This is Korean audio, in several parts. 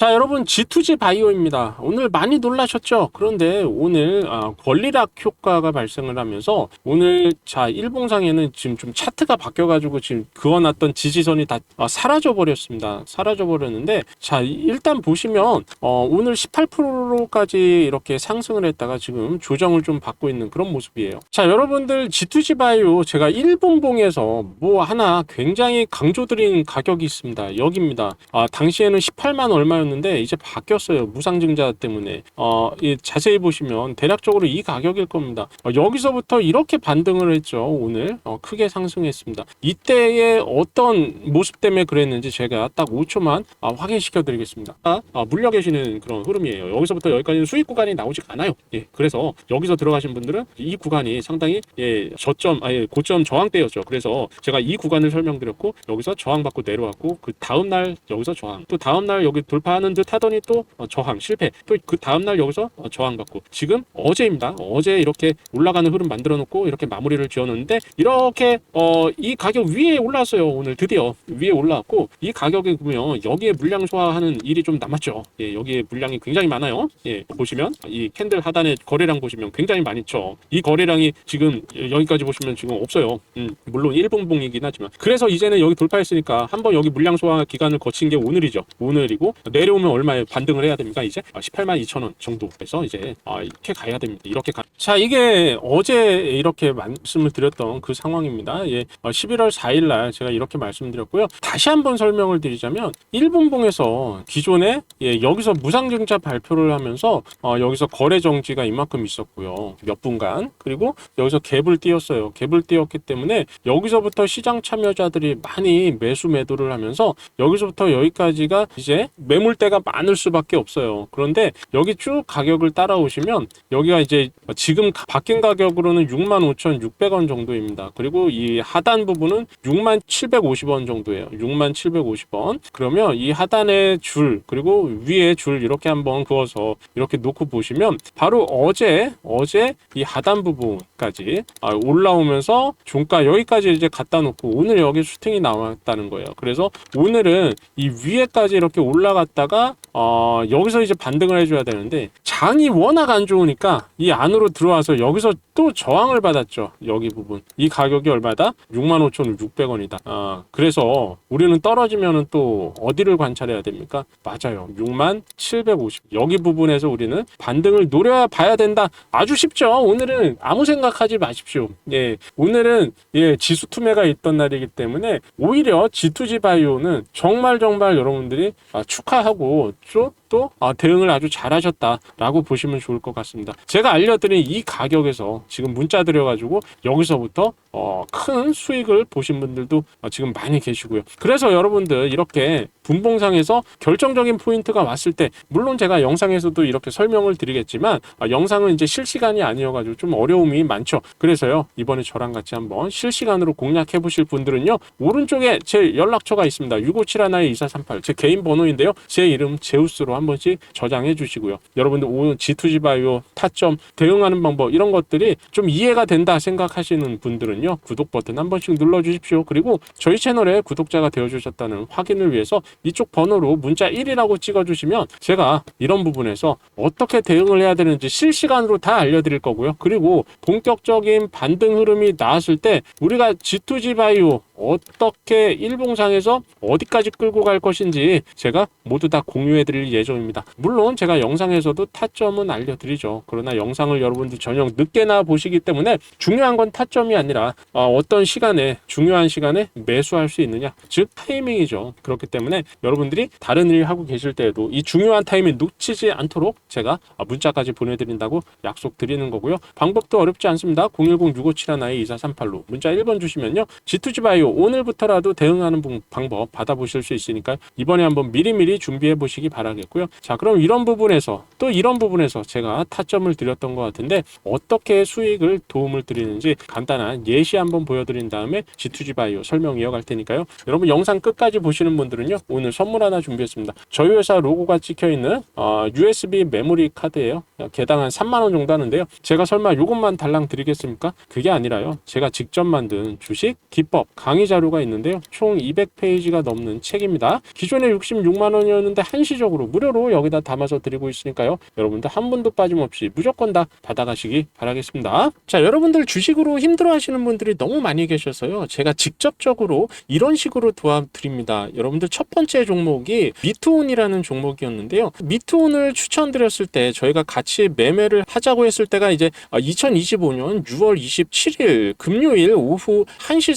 자 여러분 G2G 바이오입니다. 오늘 많이 놀라셨죠? 그런데 오늘 아, 권리락 효과가 발생을 하면서 오늘 자 일봉상에는 지금 좀 차트가 바뀌어가지고 지금 그어놨던 지지선이 다 아, 사라져 버렸습니다. 사라져 버렸는데 자 일단 보시면 어, 오늘 18%까지 이렇게 상승을 했다가 지금 조정을 좀 받고 있는 그런 모습이에요. 자 여러분들 G2G 바이오 제가 일봉봉에서 뭐 하나 굉장히 강조드린 가격이 있습니다. 여기입니다. 아, 당시에는 18만 얼마였는데 이제 바뀌었어요. 무상증자 때문에. 어, 이 자세히 보시면 대략적으로 이 가격일 겁니다. 어, 여기서부터 이렇게 반등을 했죠. 오늘 어, 크게 상승했습니다. 이때의 어떤 모습 때문에 그랬는지 제가 딱 5초만 아, 확인시켜 드리겠습니다. 아, 아, 물려 계시는 그런 흐름이에요. 여기서부터 여기까지는 수익 구간이 나오지가 않아요. 예, 그래서 여기서 들어가신 분들은 이 구간이 상당히 예, 저점, 아니 고점 저항대였죠. 그래서 제가 이 구간을 설명드렸고 여기서 저항받고 내려왔고 그 다음 날 여기서 저항, 또 다음 날 여기 돌파 하는 듯 하더니 또 어, 저항 실패, 또 그 다음 날 여기서 어, 저항 받고 지금 어제입니다. 어제 이렇게 올라가는 흐름 만들어 놓고 이렇게 마무리를 지어놓는데 이렇게 어, 이 가격 위에 올라왔어요. 오늘 드디어 위에 올라왔고 이 가격에 보면 여기에 물량 소화하는 일이 좀 남았죠. 예, 여기에 물량이 굉장히 많아요. 예, 보시면 이 캔들 하단에 거래량 보시면 굉장히 많이 죠. 이 거래량이 지금 여기까지 보시면 지금 없어요. 음, 물론 일봉봉이긴 하지만 그래서 이제는 여기 돌파했으니까 한번 여기 물량 소화 기간을 거친 게 오늘이죠. 오늘이고 내려 오면 얼마에 반등을 해야 됩니까? 이제 18만 2천 원 정도에서 이제 아, 이렇게 가야 됩니다. 이렇게 가. 자 이게 어제 이렇게 말씀을 드렸던 그 상황입니다. 예, 11월 4일 날 제가 이렇게 말씀드렸고요. 다시 한번 설명을 드리자면 일본봉에서 기존에 예, 여기서 무상증자 발표를 하면서 어, 여기서 거래 정지가 이만큼 있었고요. 몇 분간 그리고 여기서 갭을 띄었어요. 갭을 띄었기 때문에 여기서부터 시장 참여자들이 많이 매수 매도를 하면서 여기서부터 여기까지가 이제 매물 대가 많을 수밖에 없어요. 그런데 여기 쭉 가격을 따라오시면 여기가 이제 지금 가- 바뀐 가격으로는 65,600원 정도입니다. 그리고 이 하단 부분은 6750원 정도예요. 6750원. 그러면 이 하단의 줄 그리고 위에 줄 이렇게 한번 그어서 이렇게 놓고 보시면 바로 어제 어제 이 하단 부분까지 아, 올라오면서 종가 여기까지 이제 갖다 놓고 오늘 여기 슈팅이 나왔다는 거예요. 그래서 오늘은 이 위에까지 이렇게 올라갔다가 어, 여기서 이제 반등을 해줘야 되는데 장이 워낙 안 좋으니까 이 안으로 들어와서 여기서 또 저항을 받았죠. 여기 부분 이 가격이 얼마다? 65,600원이다. 아, 그래서 우리는 떨어지면은 또 어디를 관찰해야 됩니까? 맞아요. 6750 여기 부분에서 우리는 반등을 노려 봐야 된다. 아주 쉽죠. 오늘은 아무 생각하지 마십시오. 예, 오늘은 예 지수 투매가 있던 날이기 때문에 오히려 G2G 바이오는 정말 정말 여러분들이 아, 축하하고 또, 또 아, 대응을 아주 잘하셨다라고 보시면 좋을 것 같습니다. 제가 알려드린 이 가격에서 지금 문자 드려가지고 여기서부터 어, 큰 수익을 보신 분들도 어, 지금 많이 계시고요. 그래서 여러분들 이렇게 분봉상에서 결정적인 포인트가 왔을 때 물론 제가 영상에서도 이렇게 설명을 드리겠지만 아, 영상은 이제 실시간이 아니어가지고 좀 어려움이 많죠. 그래서요 이번에 저랑 같이 한번 실시간으로 공략해 보실 분들은요 오른쪽에 제 연락처가 있습니다. 6571-2438 제 개인 번호인데요. 제 이름 제우스로 한 번씩 저장해 주시고요. 여러분들 오늘 G2G 바이오 타점 대응하는 방법 이런 것들이 좀 이해가 된다 생각하시는 분들은요 구독 버튼 한 번씩 눌러 주십시오. 그리고 저희 채널에 구독자가 되어 주셨다는 확인을 위해서 이쪽 번호로 문자 1이라고 찍어 주시면 제가 이런 부분에서 어떻게 대응을 해야 되는지 실시간으로 다 알려드릴 거고요. 그리고 본격적인 반등 흐름이 나왔을 때 우리가 G2G 바이오 어떻게 일봉상에서 어디까지 끌고 갈 것인지 제가 모두 다 공유해 드릴 예정입니다. 물론 제가 영상에서도 타점은 알려드리죠. 그러나 영상을 여러분들 저녁 늦게나 보시기 때문에 중요한 건 타점이 아니라 어, 어떤 시간에 중요한 시간에 매수할 수 있느냐 즉 타이밍이죠. 그렇기 때문에 여러분들이 다른 일 하고 계실 때에도 이 중요한 타이밍 놓치지 않도록 제가 어, 문자까지 보내드린다고 약속드리는 거고요. 방법도 어렵지 않습니다. 010-6571-2438로 문자 1번 주시면요. G2G 바이오 오늘부터라도 대응하는 분- 방법 받아보실 수 있으니까 이번에 한번 미리미리 준비해 보시기 바라겠고요. 자, 그럼 이런 부분에서 또 이런 부분에서 제가 타점을 드렸던 것 같은데 어떻게 수익을 도움을 드리는지 간단한 예시 한번 보여드린 다음에 G2G 바이오 설명 이어갈 테니까요. 여러분 영상 끝까지 보시는 분들은요. 오늘 선물 하나 준비했습니다. 저희 회사 로고가 찍혀 있는 어, USB 메모리 카드예요. 개당 한 3만 원 정도 하는데요. 제가 설마 이것만 달랑 드리겠습니까? 그게 아니라요. 제가 직접 만든 주식 기법 강의 자료가 있는데요. 총 200페이지가 넘는 책입니다. 기존에 66만 원이었는데 한시적으로 무려 무료로 여기다 담아서 드리고 있으니까요. 여러분들 한 분도 빠짐없이 무조건 다 받아가시기 바라겠습니다. 자, 여러분들 주식으로 힘들어 하시는 분들이 너무 많이 계셔서요. 제가 직접적으로 이런 식으로 도와드립니다. 여러분들 첫 번째 종목이 미투온이라는 종목이었는데요. 미투온을 추천드렸을 때 저희가 같이 매매를 하자고 했을 때가 이제 2025년 6월 27일 금요일 오후 1시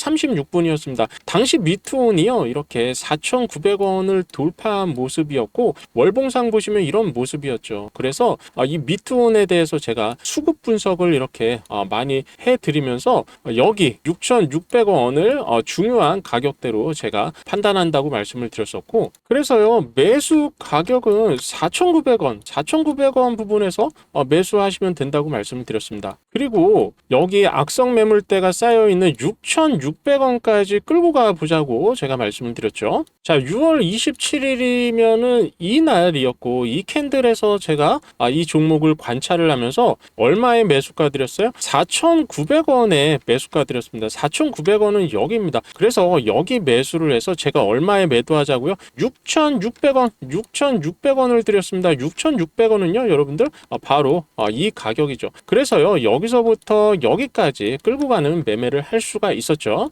36분이었습니다. 당시 미투온이요. 이렇게 4,900원을 돌파한 모습이었고 월봉상 보시면 이런 모습이었죠. 그래서 아, 이 미투온에 대해서 제가 수급 분석을 이렇게 아, 많이 해드리면서 여기 6,600원을 어, 중요한 가격대로 제가 판단한다고 말씀을 드렸 었고 그래서요 매수 가격은 4,900원, 4,900원 부분에서 어, 매수하시면 된다고 말씀을 드렸습니다. 그리고 여기 악성 매물대가 쌓여 있는 6,600원까지 끌고 가 보자고 제가 말씀을 드렸죠. 자, 6월 27일이면은 이 날이었고 이 캔들에서 제가 아, 이 종목을 관찰을 하면서 얼마에 매수가 드렸어요? 4,900원에 매수가 드렸습니다. 4,900원은 여기입니다. 그래서 여기 매수를 해서 제가 얼마에 매도하자고 요? 6,600원, 6,600원을 드렸습니다. 6,600원은요, 여러분들 아, 바로 아, 이 가격이죠. 그래서요, 여기서부터 여기까지 끌고 가는 매매를 할 수가 있었죠.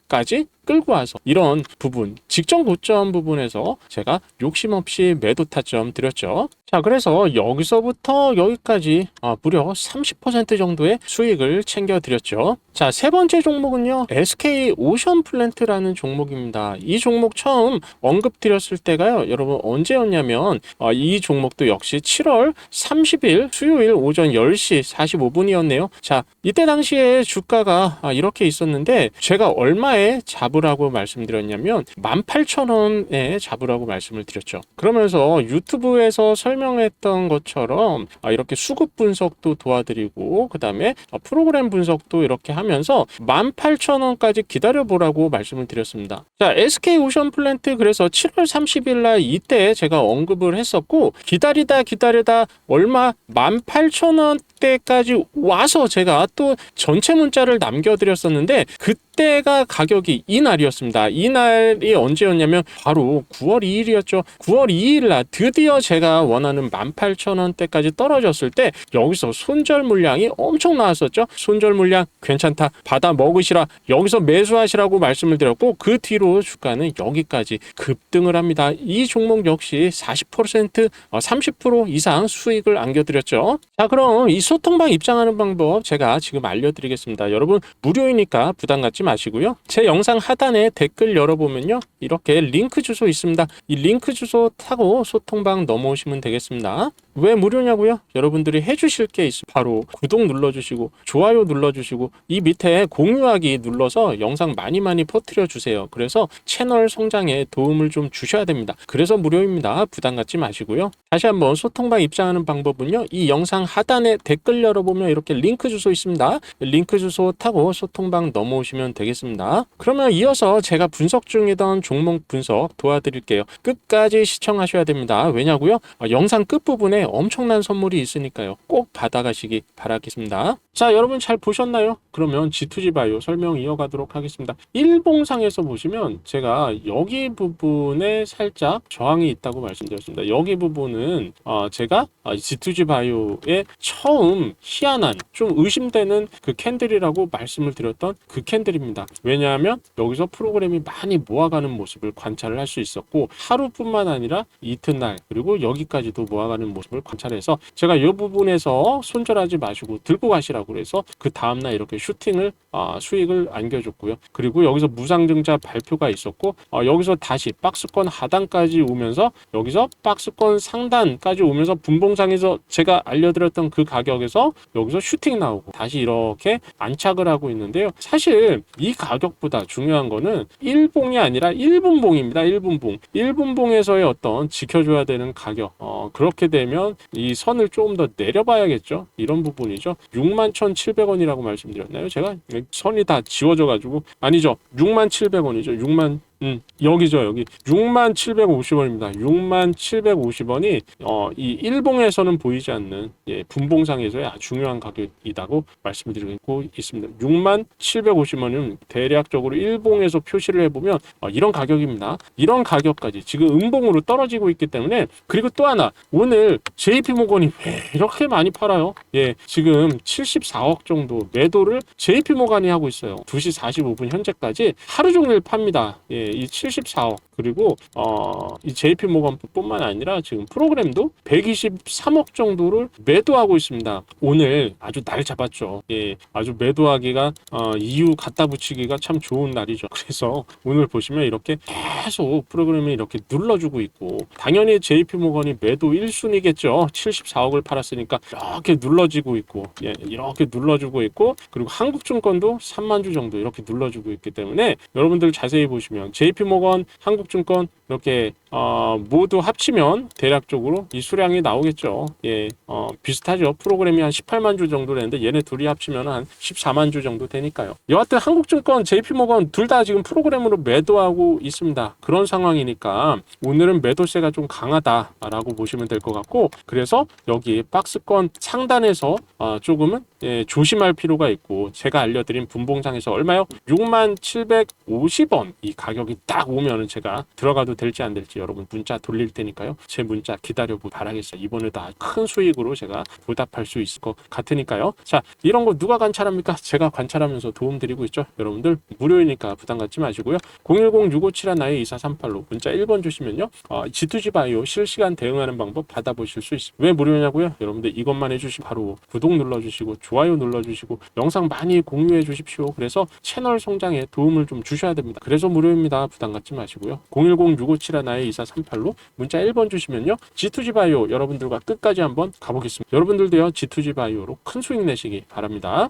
까지 끌고 와서 이런 부분 직전 고점 부분에서 제가 욕심 없이 매도 타점 드렸죠. 자 그래서 여기서부터 여기까지 아, 무려 30% 정도의 수익을 챙겨 드렸죠. 자 세 번째 종목은요 SK 오션 플랜트라는 종목입니다. 이 종목 처음 언급 드렸을 때가요 여러분 언제였냐면 아, 이 종목도 역시 7월 30일 수요일 오전 10시 45분이었네요. 자 이때 당시에 주가가 아, 이렇게 있었는데 제가 얼마에 잡으라고 말씀드렸냐면 18,000원에 잡으라고 말씀을 드렸죠. 그러면서 유튜브에서 설명 했던 것처럼 아, 이렇게 수급 분석도 도와드리고 그 다음에 프로그램 분석도 이렇게 하면서 18,000원까지 기다려보라고 말씀을 드렸습니다. 자, SK 오션 플랜트 그래서 7월 30일 날 이때 제가 언급을 했었고 기다리다 기다리다 얼마 18,000원 대까지 와서 제가 또 전체 문자를 남겨드렸었는데 그때가 가격이 이 날이었습니다. 이 날이 언제였냐면 바로 9월 2일이었죠. 9월 2일 날 드디어 제가 원하는 18,000원대까지 떨어졌을 때 여기서 손절 물량이 엄청 나왔었죠. 손절 물량 괜찮다. 받아 먹으시라. 여기서 매수하시라고 말씀을 드렸고 그 뒤로 주가는 여기까지 급등을 합니다. 이 종목 역시 40% 30% 이상 수익을 안겨드렸죠. 자 그럼 이 소통방 입장하는 방법 제가 지금 알려드리겠습니다. 여러분 무료이니까 부담 갖지 마시고요. 제 영상 하단에 댓글 열어보면요. 이렇게 링크 주소 있습니다. 이 링크 주소 타고 소통방 넘어오시면 되겠습니다. 왜 무료냐고요? 여러분들이 해주실 게 있어. 바로 구독 눌러주시고 좋아요 눌러주시고 이 밑에 공유하기 눌러서 영상 많이 많이 퍼뜨려 주세요. 그래서 채널 성장에 도움을 좀 주셔야 됩니다. 그래서 무료입니다. 부담 갖지 마시고요. 다시 한번 소통방 입장하는 방법은요. 이 영상 하단에 댓글 열어보면 이렇게 링크 주소 있습니다. 링크 주소 타고 소통방 넘어오시면 되겠습니다. 그러면 이어서 제가 분석 중이던 종목 분석 도와드릴게요. 끝까지 시청하셔야 됩니다. 왜냐고요? 어, 영상 끝부분에 엄청난 선물이 있으니까요. 꼭 받아가시기 바라겠습니다. 자, 여러분 잘 보셨나요? 그러면 G2G 바이오 설명 이어가도록 하겠습니다. 일봉상에서 보시면 제가 여기 부분에 살짝 저항이 있다고 말씀드렸습니다. 여기 부분은 어, 제가 아, G2G 바이오의 처음 희한한 좀 의심되는 그 캔들이라고 말씀을 드렸던 그 캔들입니다. 왜냐하면 여기서 프로그램이 많이 모아가는 모습을 관찰을 할 수 있었고 하루뿐만 아니라 이튿날 그리고 여기까지도 모아가는 모습을 관찰해서 제가 이 부분에서 손절하지 마시고 들고 가시라고 그래서 그 다음날 이렇게 슈팅을 아, 수익을 안겨줬고요. 그리고 여기서 무상증자 발표가 있었고 어, 여기서 다시 박스권 하단까지 오면서 여기서 박스권 상단까지 오면서 분봉상에서 제가 알려드렸던 그 가격에서 여기서 슈팅 나오고 다시 이렇게 안착을 하고 있는데요. 사실 이 가격보다 중요한 거는 1봉이 아니라 1분봉입니다. 1분봉. 1분봉에서의 어떤 지켜줘야 되는 가격. 어, 그렇게 되면 이 선을 조금 더 내려봐야겠죠. 이런 부분이죠. 61,700원이라고 말씀드렸나요? 제가 선이 다 지워져 가지고 아니죠. 67,700원이죠. 6만 음, 여기죠, 여기. 6만 750원입니다. 6만 750원이, 어, 이 일봉에서는 보이지 않는, 예, 분봉상에서의 아주 중요한 가격이라고 말씀드리고 있습니다. 6만 750원은 대략적으로 일봉에서 표시를 해보면, 어, 이런 가격입니다. 이런 가격까지 지금 음봉으로 떨어지고 있기 때문에, 그리고 또 하나, 오늘 JP모건이 왜 이렇게 많이 팔아요? 예, 지금 74억 정도 매도를 JP모건이 하고 있어요. 2시 45분 현재까지 하루 종일 팝니다. 예, 이 74억 그리고 어, 이 JP 모건뿐만 아니라 지금 프로그램도 123억 정도를 매도하고 있습니다. 오늘 아주 날 잡았죠. 예, 아주 매도하기가 어, 이유 갖다 붙이기가 참 좋은 날이죠. 그래서 오늘 보시면 이렇게 계속 프로그램이 이렇게 눌러주고 있고 당연히 JP 모건이 매도 1순위겠죠. 74억을 팔았으니까 이렇게 눌러지고 있고 예, 이렇게 눌러주고 있고 그리고 한국증권도 3만 주 정도 이렇게 눌러주고 있기 때문에 여러분들 자세히 보시면 JP모건, 한국 증권 이렇게 어, 모두 합치면 대략적으로 이 수량이 나오겠죠. 예, 어, 비슷하죠. 프로그램이 한 18만 주 정도 되는데 얘네 둘이 합치면 한 14만 주 정도 되니까요. 여하튼 한국증권, JP모건 둘 다 지금 프로그램으로 매도하고 있습니다. 그런 상황이니까 오늘은 매도세가 좀 강하다라고 보시면 될 것 같고 그래서 여기 박스권 상단에서 어, 조금은 예, 조심할 필요가 있고 제가 알려드린 분봉상에서 얼마요? 6만 750원 이 가격이 딱 오면은 제가 들어가도 될지 안 될지 여러분 문자 돌릴 테니까요. 제 문자 기다려보 바라겠어요. 이번에도 큰 수익으로 제가 보답할 수 있을 것 같으니까요. 자, 이런 거 누가 관찰합니까? 제가 관찰하면서 도움 드리고 있죠. 여러분들 무료이니까 부담 갖지 마시고요. 010-657 나의 2438로 문자 1번 주시면요. 어, G2G 바이오 실시간 대응하는 방법 받아보실 수 있습니다. 왜 무료냐고요? 여러분들 이것만 해주시면 바로 구독 눌러주시고 좋아요 눌러주시고 영상 많이 공유해 주십시오. 그래서 채널 성장에 도움을 좀 주셔야 됩니다. 그래서 무료입니다. 부담 갖지 마시고요. 010-657 나의 2438로 문자 1번 주시면요. G2G 바이오 여러분들과 끝까지 한번 가보겠습니다. 여러분들도요. G2G 바이오로 큰 수익 내시기 바랍니다.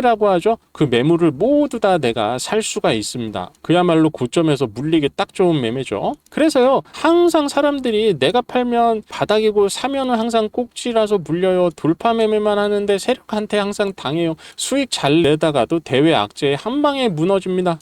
라고 하죠. 그 매물을 모두 다 내가 살 수가 있습니다. 그야말로 고점에서 물리기 딱 좋은 매매죠. 그래서요, 항상 사람들이 내가 팔면 바닥이고 사면은 항상 꼭지라서 물려요. 돌파 매매만 하는데 세력한테 항상 당해요. 수익 잘 내다가도 대외 악재에 한 방에 무너집니다.